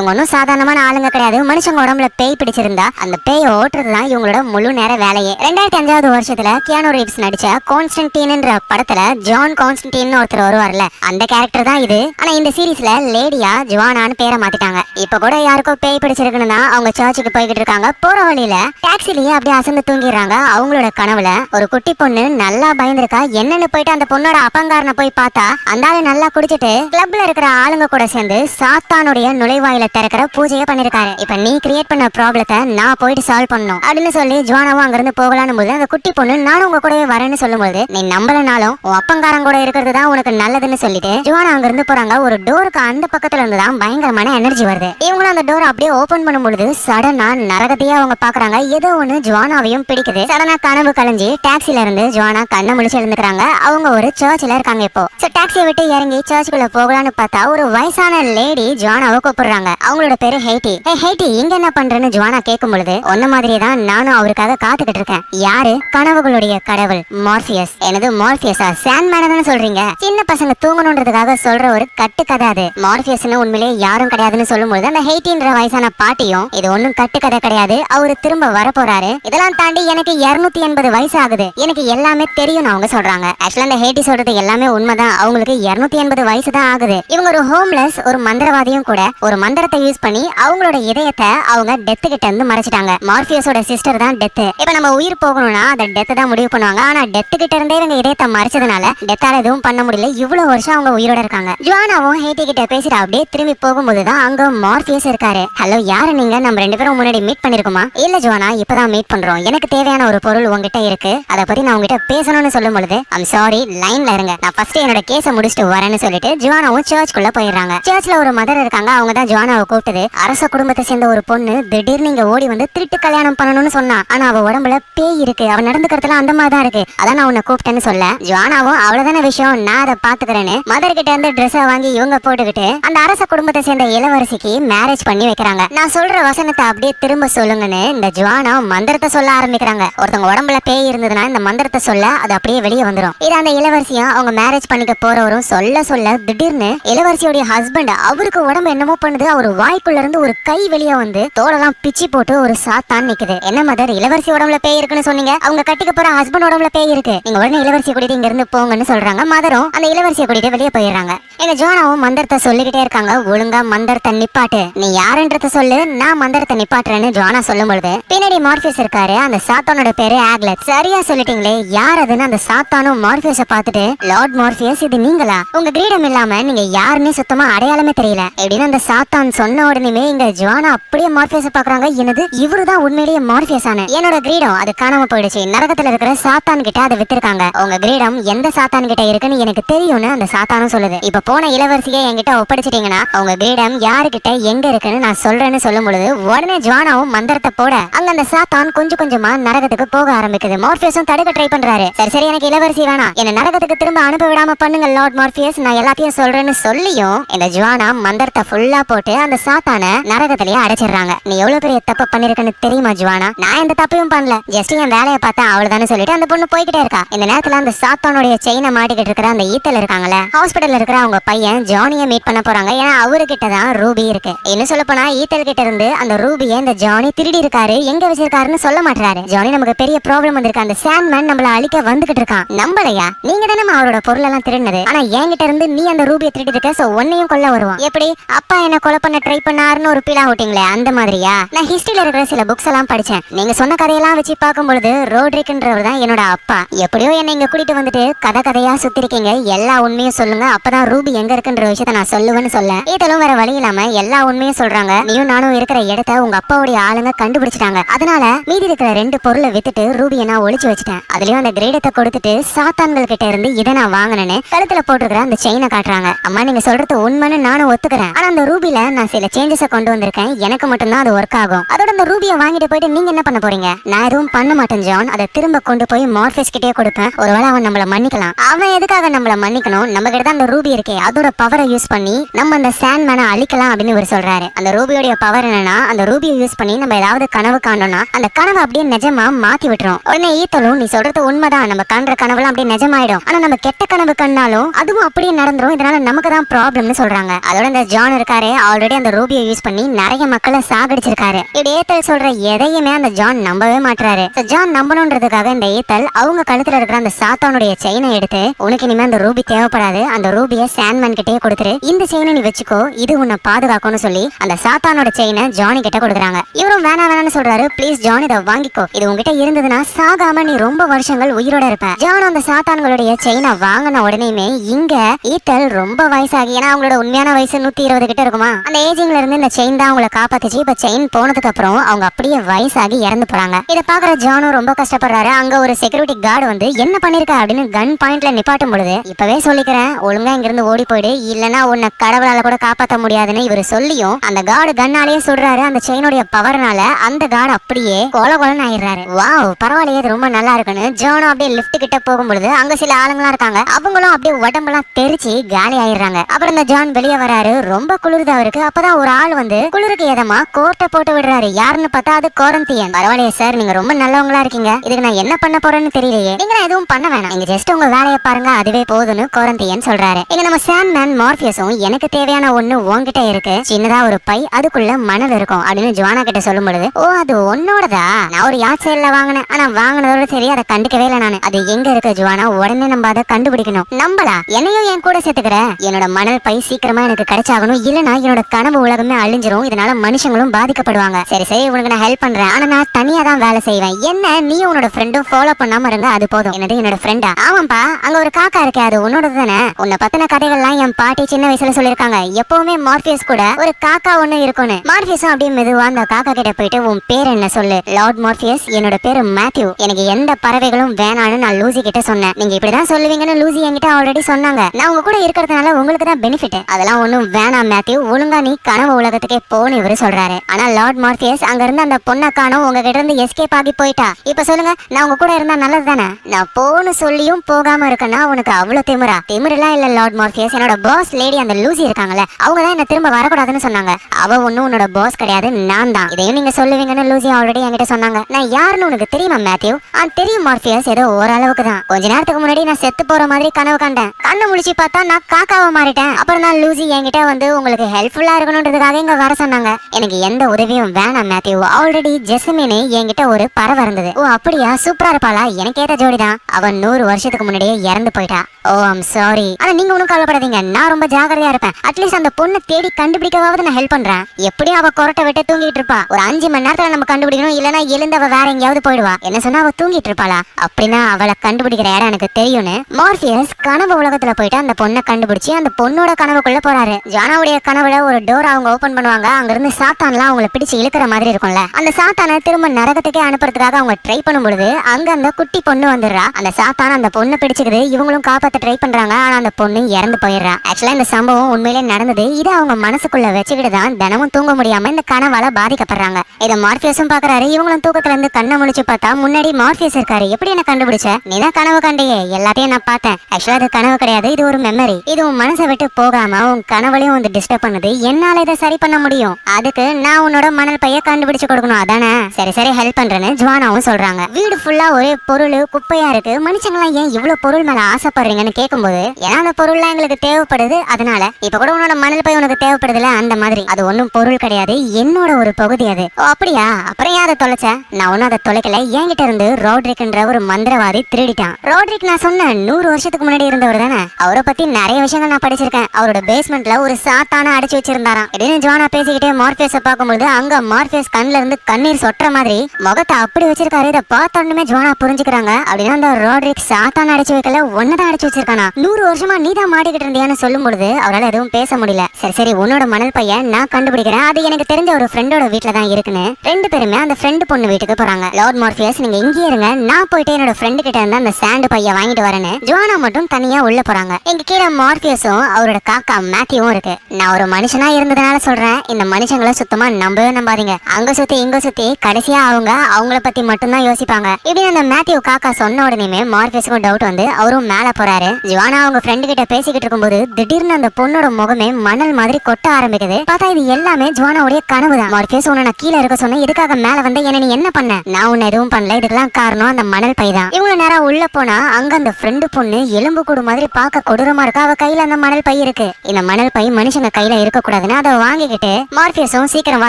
இவங்க ஒன்றும் சாதாரணமான ஆளுங்க கிடையாது. மனுஷங்க உடம்புல பேய் பிடிச்சிருந்தா அந்த பேய் ஓட்டுறது தான் இவங்களோட முழு நேர வேலையே. ரெண்டாயிரத்தி அஞ்சாவது வருஷத்துல கியானோ ரீவ்ஸ் நடிச்ச கான்ஸ்டன்டீன்ன்ற படத்துல ஜான் கான்ஸ்டன்டீன் ஒருத்தர் வருவார்ல அந்த கேரக்டர் தான் இது. ஆனா இந்த சீரீஸ்ல லேடியா ஜுவானான்னு பேரை மாத்திட்டாங்க. இப்ப கூட யாருக்கோ பேய் பிடிச்சிருக்குன்னா அவங்க சர்ச்சுக்கு போய்கிட்டு இருக்காங்க. போற வழியில டாக்ஸிலேயே அப்படியே அசந்து தூங்கிடுறாங்க. அவங்களோட கனவுல ஒரு குட்டி பொண்ணு நல்லா பயந்துருக்கா. என்னன்னு போயிட்டு அந்த பொண்ணோட அப்பங்காரனை போய் பார்த்தா அந்த ஆளு நல்லா குடிச்சிட்டு கிளப்ல இருக்கிற ஆளுங்க கூட சேர்ந்து சாத்தானுடைய நுழைவாயில திறக்கிற பூஜையை பண்ணிருக்காரு. இப்ப நீ கிரியேட் பண்ண ப்ராப்ளத்தை நான் போயிட்டு சால்வ் பண்ணும் அப்படின்னு சொல்லி ஜுவானாவும் அங்கிருந்து போகலான்னு போது அந்த குட்டி பொண்ணு நானும் உங்க கூடவே வரேன்னு சொல்லும்போது நீ நம்பலனாலும் உன் அப்பங்காரன் கூட இருக்கிறது தான் உனக்கு நல்லதுன்னு சொல்லிட்டு ஜுவானா அங்கிருந்து போறாங்க. ஒரு டோருக்கு அந்த பக்கத்துல இருந்து தான் பயங்கரமான எனர்ஜி வருது. இவங்களும் அந்த டோர் அப்படியே ஓபன் பண்ணும்பொழுது சடனா நரகத்தையே அவங்க பாக்குறாங்க. ஏதோ ஒண்ணு ஜுவானாவையும் பிடிக்குது. சடனா கனவு கலைஞ்சி டாக்ஸில இருந்து ஜுவானா கண்ணை முழிச்சு எழுந்துக்கிறாங்க. அவங்க ஒரு சர்ச்சில் இருக்காங்க இப்போ. சோ டாக்ஸியை விட்டு இறங்கி சர்ச்சுக்குள்ள போகலான்னு பார்த்தா ஒரு வயசான லேடி ஜுவானாவை கூப்பிடுறாங்க. அவங்களோட பேரு ஹெய்டி. ஏ ஹேட்டி இங்க என்ன பண்றேன்னு ஜுவானா கேட்கும் பொழுது ஒன்ன மாதிரியே தான் நானும் அவருக்காக காத்துக்கிட்டு இருக்கேன். யாரு? கனவுகளுடைய கடவுள் மார்சியஸ். எனது மார்சியஸா? சாண்ட் தானே சொல்றீங்க? சின்ன பசங்க தூங்கணுன்றதுக்காக சொல்ற ஒரு கட்டு கதை அது. மார்சியஸ்னு உண்மையிலே யாரும் கிடையாதுன்னு சொல்லும்போது அந்த ஹெய்டின்ற வயசான பாட்டியும் இது ஒண்ணும் கட்டுக்கதை கிடையாது அவரு திரும்ப வரப்போறாரு. இதெல்லாம் தாண்டி எனக்கு இருநூத்தி எண்பது வயசு ஆகுது. எனக்கு எல்லாமே தெரியும் அவங்க சொல்றாங்க. ஆக்சுவலா அந்த ஹேட்டி சொல்றது எல்லாமே உண்மைதான். அவங்களுக்கு இருநூத்தி எண்பது வயசு தான் ஆகுது. இவங்க ஒரு ஹோம்லெஸ் ஒரு மந்திரவாதியும் கூட ஒரு மந்திர மந்திரத்தை யூஸ் பண்ணி அவங்களோட இதயத்தை அவங்க டெத்து கிட்ட இருந்து மறைச்சிட்டாங்க. மார்பியஸோட சிஸ்டர் தான் டெத்து இப்போ நம்ம உயிர் போகணும்னா அந்த டெத்து தான் முடிவு பண்ணுவாங்க. ஆனா டெத்து கிட்ட இருந்தே இவங்க இதயத்தை மறைச்சதுனால டெத்தால எதுவும் பண்ண முடியல. இவ்வளவு வருஷம் அவங்க உயிரோட இருக்காங்க. ஜுவானாவும் ஹேட்டி கிட்ட பேசிட்டு அப்படியே திரும்பி போகும்போது தான் அங்க மார்பியஸ் இருக்காரு. ஹலோ யாரு நீங்க? நம்ம ரெண்டு பேரும் முன்னாடி மீட் பண்ணிருக்கோமா? இல்ல ஜுவானா இப்பதான் மீட் பண்றோம். எனக்கு தேவையான ஒரு பொருள் உங்ககிட்ட இருக்கு. அதை பத்தி நான் உங்ககிட்ட பேசணும்னு சொல்லும் பொழுது ஐம் சாரி லைன்ல இருங்க. நான் ஃபர்ஸ்ட் என்னோட கேஸை முடிச்சுட்டு வரேன்னு சொல்லிட்டு ஜுவானாவும் சர்ச்சுக்குள்ள போயிடுறாங்க. சர்ச்ல ஒரு மதர் இருக்காங்க. அவங்க தான் ஜுவானாவை கூப்பிட்டது. அரச குடும்பத்தை சேர்ந்த ஒரு பொண்ணு திடீர்னு இங்க ஓடி வந்து திருட்டு கல்யாணம் பண்ணணும்னு சொன்னா. ஆனா அவ உடம்புல பேய் இருக்கு. அவ நடந்துக்கிறதுல அந்த மாதிரி தான் இருக்கு. அதான் நான் உன்னை கூப்பிட்டேன்னு சொல்ல. ஜுவானாவும் அவ்வளவுதான விஷயம்? நான் அதை பாத்துக்கிறேன்னு மதர் கிட்ட இருந்து ட்ரெஸ்ஸை வாங்கி இவங்க போட்டுக்கிட்டு அந்த அரச குடும்பத்தை சேர்ந்த இளவரசிக்கு மேரேஜ் பண்ணி வைக்கிறாங்க. நான் சொல்ற வசனத்தை அப்படியே திரும்ப சொல்லுங்கன்னு இந்த ஜுவானா மந்திரத்தை சொல்ல ஆரம்பிக்கிறாங்க. ஒருத்தவங்க உடம்புல பேய் இருந்ததுன்னா இந்த மந்திரத்தை சொல்ல அது அப்படியே வெளியே வந்துடும் இது அந்த இளவரசியும் அவங்க மேரேஜ் பண்ணிக்க போறவரும் சொல்ல சொல்ல திடீர்னு இளவரசியோட ஹஸ்பண்ட் அவருக்கு உடம்பு என்னமோ பண்ணுது. அவர் வாய்க்குள்ள இருந்து ஒரு கை வெளியே வந்து தோலெல்லாம் பிச்சு போட்டு ஒரு சாத்தான் நிக்குது. என்ன மதர் இளவரசி உடம்புல பேய் இருக்குன்னு சொன்னீங்க. அவங்க கட்டிக்க போற ஹஸ்பண்ட் உடம்புல பேய் இருக்கு. நீங்க உடனே இளவரசி கூட்டிட்டு இங்க இருந்து போங்கன்னு சொல்றாங்க. மதரும் அந்த இளவரசியை கூட்டிட்டு வெளியே போயிடுறாங்க. எங்க ஜோனாவும் மந்திரத்தை சொல்லிக்கிட்டே இருக்காங்க. ஒழுங்கா மந்திரத்தை நிப்பாட்டு. நீ யாருன்றத சொல்லு நான் மந்திரத்தை நிப்பாட்டுறேன்னு ஜோனா சொல்லும் பொழுது பின்னாடி மார்பியஸ் இருக்காரு. அந்த சாத்தானோட பேரு ஆக்லெட். சரியா சொல்லிட்டீங்களே யார் அதுன்னு அந்த சாத்தானும் மார்பியஸ பார்த்துட்டு லார்ட் மார்பியஸ் இது நீங்களா? உங்க கிரீடம் இல்லாம நீங்க யாருன்னே சுத்தமா அடையாளமே தெரியல. எப்படின்னு அந்த சாத்தான் சொன்ன உடனே இங்க ஜுவானா அப்படியே மார்பியஸ பாக்குறாங்க என்னது? இவருதான் உண்மையிலேயே மார்பியஸ் ஆன. என்னோட கிரீடம் அது காணாம போயிடுச்சு. நரகத்துல இருக்கிற சாத்தான் கிட்ட அதை வித்திருக்காங்க. உங்க கிரீடம் எந்த சாத்தான் கிட்ட இருக்குன்னு எனக்கு தெரியும்னு அந்த சாத்தானும் சொல்லுது. இப்ப போன இளவரசியை என்கிட்ட ஒப்படைச்சிட்டீங்கன்னா உங்க கிரீடம் யாருகிட்ட எங்க இருக்குன்னு நான் சொல்றேன்னு சொல்லும் பொழுது உடனே ஜுவானாவும் மந்திரத்தை போட அங்க அந்த சாத்தான் கொஞ்சம் கொஞ்சமா நரகத்துக்கு போக ஆரம்பிக்குது. மார்பியஸும் தடுக்க ட்ரை பண்றாரு. சரி சரி எனக்கு இளவரசி வேணாம். என்ன நரகத்துக்கு திரும்ப அனுப்ப விடாம பண்ணுங்க லார்ட் மார்பியஸ் நான் எல்லாத்தையும் சொல்றேன்னு சொல்லியும் இந்த ஜுவானா மந்திரத்தை ஃபுல்லா போட்டு அந்த சாத்தான நரகத்திலேயே அடைச்சிடுறாங்க. நீ எவ்வளவு பெரிய தப்பு பண்ணிருக்கன்னு தெரியுமா ஜுவானா? நான் எந்த தப்பையும் பண்ணல. ஜஸ்ட் என் வேலையை பார்த்தா அவ்வளவுதானே சொல்லிட்டு அந்த பொண்ணு போய்கிட்டே இருக்கா. இந்த நேரத்துல அந்த சாத்தானுடைய செயினை மாட்டிக்கிட்டு இருக்கிற அந்த ஈத்தல் இருக்காங்கல்ல ஹாஸ்பிட்டல் இருக்கிற அவங்க பையன் ஜானியை மீட் பண்ண போறாங்க. ஏன்னா அவர்கிட்ட தான் ரூபி இருக்கு. என்ன சொல்ல போனா ஈத்தல் கிட்ட இருந்து அந்த ரூபியை இந்த ஜானி திருடி இருக்காரு. எங்க வச்சிருக்காருன்னு சொல்ல மாட்டாரு ஜானி நமக்கு பெரிய ப்ராப்ளம் வந்திருக்கு. அந்த சாண்ட்மேன் நம்மள அழிக்க வந்துகிட்டு இருக்கான். நம்பலையா? நீங்க தானே அவரோட பொருள் எல்லாம் திருடினது. ஆனா என்கிட்ட இருந்து நீ அந்த ரூபியை திருடி இருக்க சோ உன்னையும் கொல்ல வருவான். எப்படி? அப்பா என்ன கொலை பண்ண ட்ரை பண்ணாருன்னு ஒரு பீலா ஓட்டிங்களே அந்த மாதிரியா? நான் ஹிஸ்டரியில இருக்கிற சில புக்ஸ் எல்லாம் படிச்சேன். நீங்க சொன்ன கதையெல்லாம் வச்சு பார்க்கும் பொழுது ரோட்ரிக்ன்றவர் தான் என்னோட அப்பா. எப்படியோ என்னை இங்க கூட்டிட்டு வந்துட்டு கதை கதையா சுத்தி இருக்கீங்க எல்லா உண்மையும் சொல்லுங்க. அப்பதான் ரூபி எங்க இருக்குன்ற விஷயத்த நான் சொல்லுவேன்னு சொல்ல இதெல்லாம் வேற வழி இல்லாம எல்லா உண்மையும் சொல்றாங்க. நீயும் நானும் இருக்கிற இடத்த உங்க அப்பாவுடைய ஆளுங்க கண்டுபிடிச்சிட்டாங்க. அதனால மீதி இருக்கிற ரெண்டு பொருளை வித்துட்டு ரூபியை நான் ஒழிச்சு வச்சுட்டேன். அதுலயும் அந்த கிரேடத்தை கொடுத்துட்டு சாத்தான்கள் கிட்ட இருந்து இதை நான் வாங்கினேன்னு கழுத்துல போட்டிருக்கிற அந்த செயினை காட்டுறாங்க. அம்மா நீங்க சொல்றது உண்மைன்னு நானும் ஒத்துக்கிறேன். ஆனா அந்த ரூபில நான் சில சேஞ்சஸ கொண்டு வந்திருக்கேன். எனக்கு மட்டும்தான் அது ஒர்க் ஆகும். அதோட அந்த ரூபியை வாங்கிட்டு போயிட்டு நீங்க என்ன பண்ண போறீங்க? நான் எதுவும் பண்ண மாட்டேன் ஜான். அதை திரும்ப கொண்டு போய் மார்ஃபேஸ் கிட்டே கொடுப்பேன். ஒருவேளை அவன் நம்மள மன்னிக்கலாம். அவன் எதுக்காக நம்மள மன்னிக்கணும்? நம்ம கிட்ட தான் அந்த ரூபி இருக்கே. அதோட பவரை யூஸ் பண்ணி நம்ம அந்த சாண்ட் மேனை அழிக்கலாம் அப்படின்னு இவர் சொல்றாரு. அந்த ரூபியோட பவர் என்னன்னா அந்த ரூபியை யூஸ் பண்ணி நம்ம ஏதாவது கனவு காணோம்னா அந்த கனவை அப்படியே நிஜமா மாத்தி விட்டுரும். உடனே ஈத்தலும் நீ சொல்றது உண்மைதான். நம்ம காண்ற கனவுலாம் அப்படியே நிஜமாயிடும். ஆனா நம்ம கெட்ட கனவு கண்ணாலும் அதுவும் அப்படியே நடந்துரும். இதனால நமக்கு தான் ப்ராப்ளம்னு சொல்றாங்க. அதோட இந்த ஜான் இருக்காரு ஆல்ரெடி ஆல்ரெடி அந்த ரூபியை யூஸ் பண்ணி நிறைய மக்களை சாகடிச்சிருக்காரு. இப்படி ஏத்தல் சொல்ற எதையுமே அந்த ஜான் நம்பவே மாட்டாரு ஜான் நம்பணுன்றதுக்காக இந்த ஏத்தல் அவங்க கழுத்துல இருக்கிற அந்த சாத்தானுடைய செயினை எடுத்து உனக்கு இனிமே அந்த ரூபி தேவைப்படாது. அந்த ரூபியை சாண்ட்மேன் கிட்டே கொடுத்துரு. இந்த செயினை நீ வச்சுக்கோ. இது உன்னை பாதுகாக்கும்னு சொல்லி அந்த சாத்தானோட செயினை ஜானி கிட்ட கொடுக்குறாங்க. இவரும் வேணா வேணாம்னு சொல்றாரு. ப்ளீஸ் ஜான் இதை வாங்கிக்கோ. இது உங்ககிட்ட இருந்ததுன்னா சாகாம நீ ரொம்ப வருஷங்கள் உயிரோட இருப்ப. ஜான் அந்த சாத்தான்களுடைய செயினை வாங்கின உடனேயுமே இங்க ஈத்தல் ரொம்ப வயசாகி ஏன்னா அவங்களோட உண்மையான வயசு நூத்தி இருபது கிட்ட இருக்குமா? அந்த ஏஜிங்ல இருந்து இந்த செயின் தான் அவங்கள காப்பாத்துச்சு. இப்ப செயின் போனதுக்கு அப்புறம் அவங்க அப்படியே வயசாகி இறந்து போறாங்க. இதை பாக்குற ஜானும் ரொம்ப கஷ்டப்படுறாரு. அங்க ஒரு செக்யூரிட்டி கார்டு வந்து என்ன பண்ணிருக்க? அப்படின்னு கன் பாயிண்ட்ல நிப்பாட்டும் பொழுது இப்பவே சொல்லிக்கிறேன். ஒழுங்கா இங்க இருந்து ஓடி போயிடு. இல்லனா உன்னை கடவுளால கூட காப்பாத்த முடியாதுன்னு இவர் சொல்லியும் அந்த கார்டு கண்ணாலேயே சொல்றாரு அந்த செயினுடைய பவர்னால அந்த கார்டு அப்படியே கொல கொலன்னு ஆயிடுறாரு. வாவ் பரவாயில்லையே. ரொம்ப நல்லா இருக்குன்னு. ஜானும் அப்படியே லிப்ட் கிட்ட போகும் பொழுது அங்க சில ஆளுங்களா இருக்காங்க. அவங்களும் அப்படியே உடம்பெல்லாம் தெரிச்சு காலி ஆயிடுறாங்க. அப்புறம் இந்த ஜான் வெளியே வராரு. ரொம்ப குளிருது அவருக்கு. அப்பதான் ஒரு ஆள் வந்து குளிருக்கு ஏதமா கோட்டை போட்டு விடுறாரு. யாருன்னு பார்த்தா அது கோரந்தியன். பரவாயில்லையே சார் நீங்க ரொம்ப நல்லவங்களா இருக்கீங்க. இதுக்கு நான் என்ன பண்ண போறேன்னு தெரியலையே. நீங்க நான் எதுவும் பண்ண வேணாம். நீங்க ஜஸ்ட் உங்க வேலையை பாருங்க. அதுவே போதும்னு கோரந்தியன் சொல்றாரு. இங்க நம்ம சாம் மேன் மார்பியஸும் எனக்கு தேவையான ஒண்ணு உங்ககிட்ட இருக்கு. சின்னதா ஒரு பை அதுக்குள்ள மணல் இருக்கும் அப்படின்னு ஜுவானா கிட்ட சொல்லும் பொழுது ஓ அது உன்னோடதா? நான் ஒரு யாட் சைட்ல வாங்கினேன். ஆனா வாங்கினதோட சரி அதை கண்டுக்கவே இல்லை நானு. அது எங்க இருக்கு ஜுவானா? உடனே நம்ம அதை கண்டுபிடிக்கணும். நம்பலா என்னையும் என் கூட சேர்த்துக்கிற? என்னோட மணல் பை சீக்கிரமா எனக்கு கிடைச்சாகணும். இல்லனா என்னோட கனவு உலகமே அழிஞ்சிரும். இதனால மனுஷங்களும் பாதிக்கப்படுவாங்க. சரி சரி உனக்கு நான் ஹெல்ப் பண்றேன். ஆனா நான் தனியா தான் வேலை செய்வேன். என்ன? நீ உன்னோட ஃப்ரெண்டும் ஃபாலோ பண்ணாம இருங்க அது போதும். என்னது? என்னோட ஃப்ரெண்டா ஆமாப்பா அங்க ஒரு காக்கா இருக்கே அது உன்னோட தானே? உன்னை பத்தின கதைகள்லாம் என் பாட்டி சின்ன வயசுல சொல்லிருக்காங்க எப்பவுமே மார்பியஸ் கூட ஒரு காக்கா ஒண்ணு இருக்கும்னு. மார்பியஸும் அப்படியே மெதுவா அந்த காக்கா கிட்ட போயிட்டு உன் பேர் என்ன சொல்லு? லார்ட் மார்பியஸ் என்னோட பேரு மேத்யூ. எனக்கு எந்த பறவைகளும் வேணான்னு நான் லூசி கிட்ட சொன்னேன். நீங்க இப்படிதான் சொல்லுவீங்கன்னு லூசி என்கிட்ட ஆல்ரெடி சொன்னாங்க. நான் உங்க கூட இருக்கிறதுனால உங்களுக்கு தான் பெனிஃபிட் அதெல்லாம் ஒண்ணும் வேணாம் மேத்யூ. ஒழுங்கா நீ கனவு உலகத்துக்கே போன்னு இவரு சொல்றாரு. ஆனா லார்ட் மார்த்தியஸ் அங்க இருந்து அந்த பொண்ணை காணோம் உங்ககிட்ட இருந்து எஸ்கேப் ஆகி போயிட்டா. இப்ப சொல்லுங்க நான் உங்க கூட இருந்தா நல்லது தானே நான் போன்னு சொல்லியும் போகாம இருக்கேன்னா உனக்கு அவ்வளவு திமிரா? திமிரெல்லாம் இல்ல லார்ட் மார்த்தியஸ் என்னோட பாஸ் லேடி அந்த லூசி இருக்காங்கல்ல அவங்க தான் என்ன திரும்ப வரக்கூடாதுன்னு சொன்னாங்க. அவ ஒன்னும் உன்னோட பாஸ் கிடையாது நான் தான். இதையும் நீங்க சொல்லுவீங்கன்னு லூசி ஆல்ரெடி என்கிட்ட சொன்னாங்க. நான் யாருன்னு உனக்கு தெரியுமா மேத்யூ? ஆ தெரியும் மார்த்தியஸ் ஏதோ ஓரளவுக்கு தான். கொஞ்ச நேரத்துக்கு முன்னாடி நான் செத்து போற மாதிரி கனவு கண்டேன். கண்ணு முடிச்சு பார்த்தா நான் காக்காவை மாறிட்டேன். அப்புறம் நான் லூசி என்கிட்ட வந்து உங்களுக்கு ஹெல்ப்ஃபுல்லா நல்லா இருக்கணுன்றதுக்காக இங்க வர சொன்னாங்க. எனக்கு எந்த உதவியும் வேணாம் மேத்யூ ஆல்ரெடி ஜெசமினு என்கிட்ட ஒரு பறவை இருந்தது. ஓ அப்படியா? சூப்பரா இருப்பாளா? எனக்கு ஏத்த ஜோடி தான். அவன் நூறு வருஷத்துக்கு முன்னாடியே இறந்து போயிட்டா. ஓ ஐம் சாரி ஆனா நீங்க ஒன்றும் கவலைப்படாதீங்க. நான் ரொம்ப ஜாகிரதையா இருப்பேன். அட்லீஸ்ட் அந்த பொண்ணை தேடி கண்டுபிடிக்கவாவது நான் ஹெல்ப் பண்றேன். எப்படியும் அவ கொரட்டை விட்டு தூங்கிட்டு இருப்பா. ஒரு அஞ்சு மணி நேரத்துல நம்ம கண்டுபிடிக்கணும். இல்லனா எழுந்து அவ வேற எங்கேயாவது போயிடுவா. என்ன சொன்னா அவ தூங்கிட்டு இருப்பாளா? அப்படின்னா அவளை கண்டுபிடிக்கிற இடம் எனக்கு தெரியும்னு மார்பியஸ் கனவு உலகத்துல போயிட்டு அந்த பொண்ணை கண்டுபிடிச்சு அந்த பொண்ணோட கனவுக்குள்ள போறாரு. ஜானாவுடைய கனவுல ஒரு டோர் அவங்க ஓபன் பண்ணுவாங்க. அங்க இருந்து சாத்தான்லாம் அவங்கள பிடிச்சு இழுக்கிற மாதிரி இருக்கும்ல. அந்த சாத்தானை திரும்ப நரகத்துக்கே அனுப்புறதுக்காக அவங்க ட்ரை பண்ணும் பொழுது அங்க அந்த குட்டி பொண்ணு வந்துடுறா. அந்த சாத்தான் அந்த பொண்ணு பிடிச்சுக்குது. இவங்களும் காப்பாத்த ட்ரை பண்றாங்க. ஆனா அந்த பொண்ணு இறந்து போயிடுறா. ஆக்சுவலா இந்த சம்பவம் உண்மையிலே நடந்தது. இதை அவங்க மனசுக்குள்ள வச்சுக்கிட்டு தான் தினமும் தூங்க முடியாம இந்த கனவால பாதிக்கப்படுறாங்க. இதை மார்பியஸும் பாக்குறாரு. இவங்களும் தூக்கத்துல இருந்து கண்ணை முழிச்சு பார்த்தா முன்னாடி மார்பியஸ் இருக்காரு. எப்படி என்ன கண்டுபிடிச்ச? நீ தான் கனவு கண்டையே. எல்லாத்தையும் நான் பார்த்தேன். ஆக்சுவலா அது கனவு கிடையாது. இது ஒரு மெமரி இது உன் மனசை விட்டு போகாம உன் கனவுலையும் வந்து டிஸ்டர்ப் பண்ணுது. என்னால இதை சரி பண்ண முடியும். அதுக்கு நான் உன்னோட மணல் பைய கண்டுபிடிச்சு கொடுக்கணும். அதானே? சரி சரி ஹெல்ப் பண்றேன்னு ஜுவானாவும் சொல்றாங்க. வீடு ஃபுல்லா ஒரே பொருள் குப்பையா இருக்கு. மனுஷங்களாம் ஏன் இவ்வளவு பொருள் மேல ஆசைப்படுறீங்கன்னு கேட்கும்போது ஏன்னா அந்த பொருள்லாம் எங்களுக்கு தேவைப்படுது. அதனால இப்ப கூட உன்னோட மணல் பை உனக்கு தேவைப்படுதுல? அந்த மாதிரி. அது ஒண்ணும் பொருள் கிடையாது. என்னோட ஒரு பகுதி அது. ஓ அப்படியா? அப்புறம் ஏன் அதை தொலைச்ச? நான் ஒன்னும் அதை தொலைக்கல. என்கிட்ட இருந்து ரோட்ரிக்ன்ற ஒரு மந்திரவாதி திருடிட்டான். ரோட்ரிக் நான் சொன்னேன் நூறு வருஷத்துக்கு முன்னாடி இருந்தவர் தானே? அவரை பத்தி நிறைய விஷயங்கள் நான் படிச்சிருக்கேன். அவரோட பேஸ்மெண்ட்ல ஒரு சாத்தான அடிச்சு இருந்தாராம் இடையில ஜுவானா பேசிக்கிட்டே மார்பியஸ பார்க்கும்போது அங்க மார்பியஸ் கண்ணுல இருந்து கண்ணீர் சொட்டுற மாதிரி முகத்தை அப்படி வச்சிருக்காரு. இதை பார்த்த உடனே புரிஞ்சுக்கிறாங்க. அப்படின்னா அந்த ரோட்ரிக் சாத்தான அடிச்சு வைக்கல ஒன்னதான் அடிச்சு வச்சிருக்கானா? நூறு வருஷமா நீ தான் மாடிக்கிட்டு இருந்தியான்னு சொல்லும் பொழுது அவரால் எதுவும் பேச முடியல. சரி சரி உன்னோட மணல் பையன் நான் கண்டுபிடிக்கிறேன். அது எனக்கு தெரிஞ்ச ஒரு ஃப்ரெண்டோட வீட்டுல தான் இருக்குன்னு. ரெண்டு பேருமே அந்த ஃப்ரெண்டு பொண்ணு வீட்டுக்கு போறாங்க. லார்ட் மார்பியஸ் நீங்க இங்கே இருங்க. நான் போயிட்டு என்னோட ஃப்ரெண்டு கிட்ட இருந்து அந்த சாண்டு பைய வாங்கிட்டு வரேன்னு ஜோனா மட்டும் தனியா உள்ள போறாங்க. எங்க கீழே மார்பியஸும் அவரோட காக்கா மேத்யூவும் இருக்கு. நான் ஒரு மனுஷனா இருந்ததுனால சொல்றேன். இந்த மனுஷங்களை சுத்தமா நம்பவே நம்பாதீங்க. அங்க சுத்தி இங்க சுத்தி கடைசியா அவங்க அவங்கள பத்தி மட்டும்தான் யோசிப்பாங்க. இப்படி அந்த மேத்யூ காக்கா சொன்ன உடனேமே மார்பியஸுக்கும் டவுட் வந்து அவரும் மேல போறாரு. ஜுவானா அவங்க ஃப்ரெண்டு கிட்ட பேசிக்கிட்டு இருக்கும்போது திடீர்னு அந்த பொண்ணோட முகமே மணல் மாதிரி கொட்ட ஆரம்பிக்குது. பார்த்தா இது எல்லாமே ஜுவானாவுடைய கனவு தான் மார்பியஸ் உன்னை நான் கீழே இருக்க சொன்னேன். இதுக்காக மேல வந்து என்ன நீ என்ன பண்ண? நான் உன்னை எதுவும் பண்ணல. இதுக்கெல்லாம் காரணம் அந்த மணல் பை தான். இவங்க நேரம் உள்ள போனா அங்க அந்த ஃப்ரெண்டு பொண்ணு எலும்பு கூடு மாதிரி பார்க்க கொடூரமா இருக்கா? அவ கையில அந்த மணல் பை இருக்கு. இந்த மணல் பை மனுஷங்க கையில இருக்க கூடாதுன்னு அதை வாங்கிக்கிட்டு மார்பியஸும் சீக்கிரம் வா